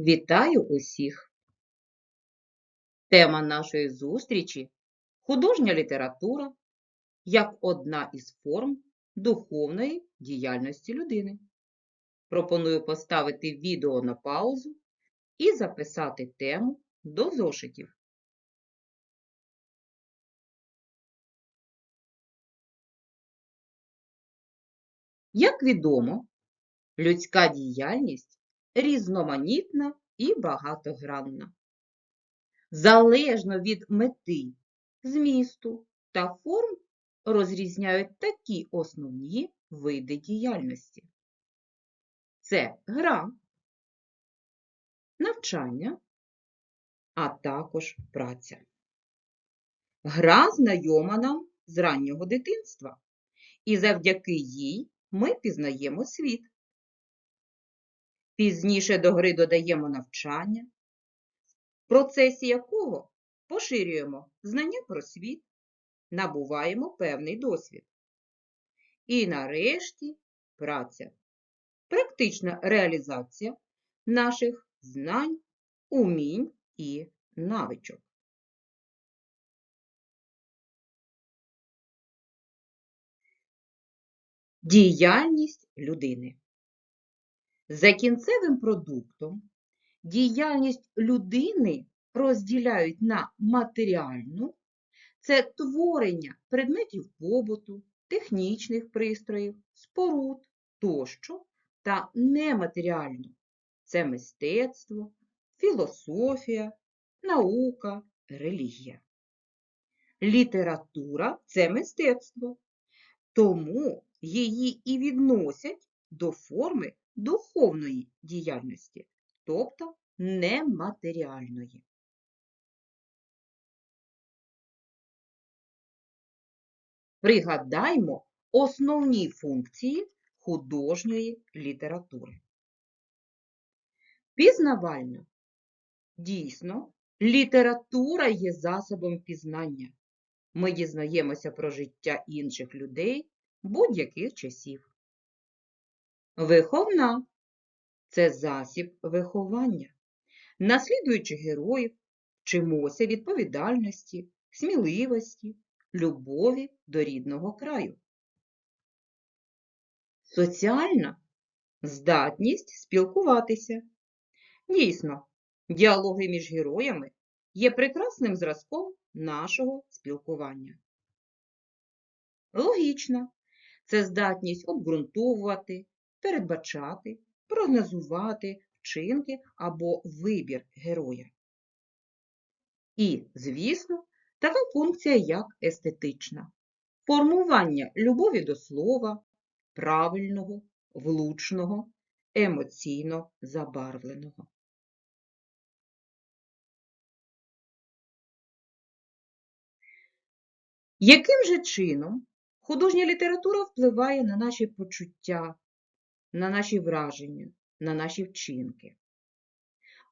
Вітаю усіх! Тема нашої зустрічі художня література як одна із форм духовної діяльності людини. Пропоную поставити відео на паузу і записати тему до зошитів. Як відомо, людська діяльність різноманітна і багатогранна. Залежно від мети, змісту та форм розрізняють такі основні види діяльності. Це гра, навчання, а також праця. Гра знайома нам з раннього дитинства, і завдяки їй ми пізнаємо світ. Пізніше до гри додаємо навчання, в процесі якого поширюємо знання про світ, набуваємо певний досвід. І нарешті праця. Практична реалізація наших знань, умінь і навичок. Діяльність людини. За кінцевим продуктом діяльність людини розділяють на матеріальну це творення предметів побуту, технічних пристроїв, споруд тощо та нематеріальну це мистецтво, філософія, наука, релігія. Література це мистецтво, тому її і відносять до форми духовної діяльності, тобто нематеріальної. Пригадаймо основні функції художньої літератури. Пізнавальна. Дійсно, література є засобом пізнання. Ми дізнаємося про життя інших людей будь-яких часів. Виховна це засіб виховання. Наслідуючи героїв, вчимося відповідальності, сміливості, любові до рідного краю. Соціальна здатність спілкуватися. Дійсно, діалоги між героями є прекрасним зразком нашого спілкування. Логічна це здатність обґрунтовувати, передбачати, прогнозувати вчинки або вибір героя. І, звісно, така функція, як естетична формування любові до слова, правильного, влучного, емоційно забарвленого. Яким же чином художня література впливає на наші почуття, на наші враження, на наші вчинки?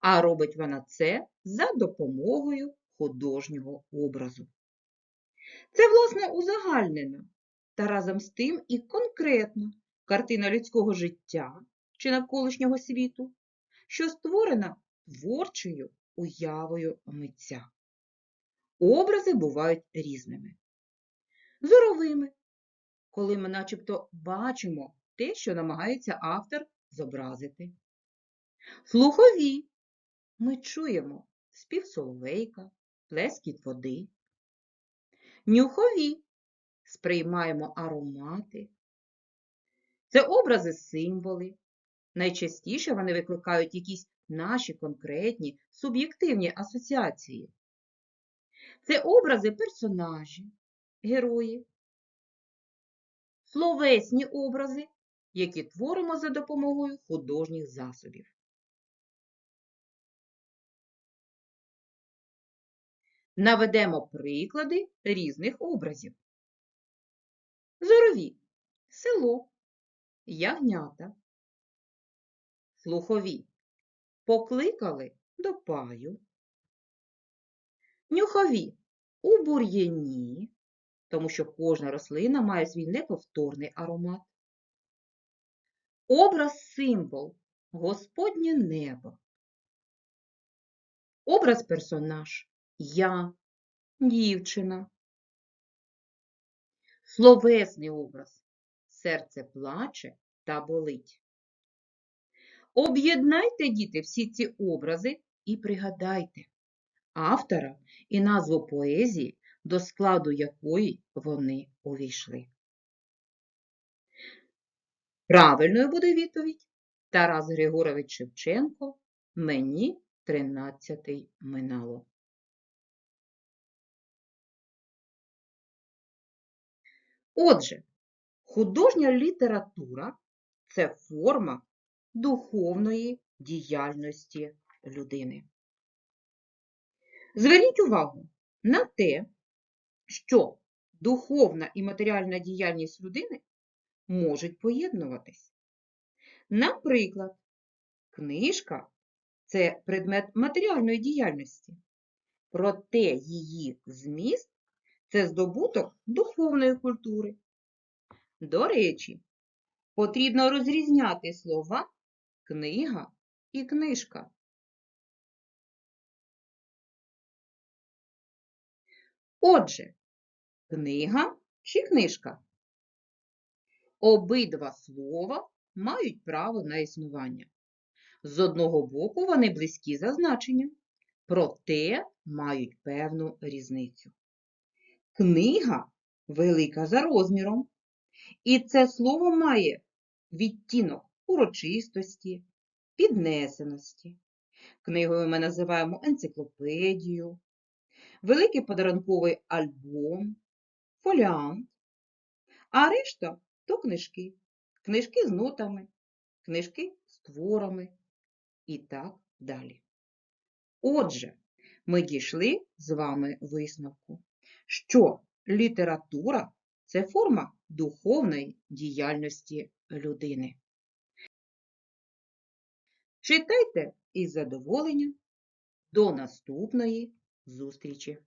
А робить вона це за допомогою художнього образу. Це, власне, узагальнена та разом з тим і конкретна картина людського життя чи навколишнього світу, що створена творчою уявою митця. Образи бувають різними. Зоровими, коли ми начебто бачимо те, що намагається автор зобразити. Слухові ми чуємо спів соловейка, плескіт води. Нюхові сприймаємо аромати. Це образи символи. Найчастіше вони викликають якісь наші конкретні суб'єктивні асоціації. Це образи персонажі, герої, словесні образи, які творимо за допомогою художніх засобів. Наведемо приклади різних образів. Зорові село, ягнята, слухові покликали до паю, нюхові у бур'яні, тому що кожна рослина має свій неповторний аромат. Образ символ Господнє небо, Образ персонаж я, дівчина. Словесний образ серце плаче та болить. Об'єднайте, діти, всі ці образи і пригадайте автора і назву поезії, до складу якої вони увійшли. Правильною буде відповідь Тарас Григорович Шевченко Мені тринадцятий минало. Отже, художня література це форма духовної діяльності людини. Зверніть увагу на те, що духовна і матеріальна діяльність людини можуть поєднуватись. Наприклад, книжка це предмет матеріальної діяльності, проте її зміст це здобуток духовної культури. До речі, потрібно розрізняти слова книга і книжка. Отже, книга чи книжка? Обидва слова мають право на існування. З одного боку вони близькі за значенням, проте мають певну різницю. Книга велика за розміром, і це слово має відтінок урочистості, піднесеності. Книгою ми називаємо енциклопедію, великий подарунковий альбом, фоліант, а решта то книжки, книжки з нотами, книжки з творами і так далі. Отже, ми дійшли з вами висновку, що література це форма духовної діяльності людини. Читайте із задоволенням. До наступної зустрічі!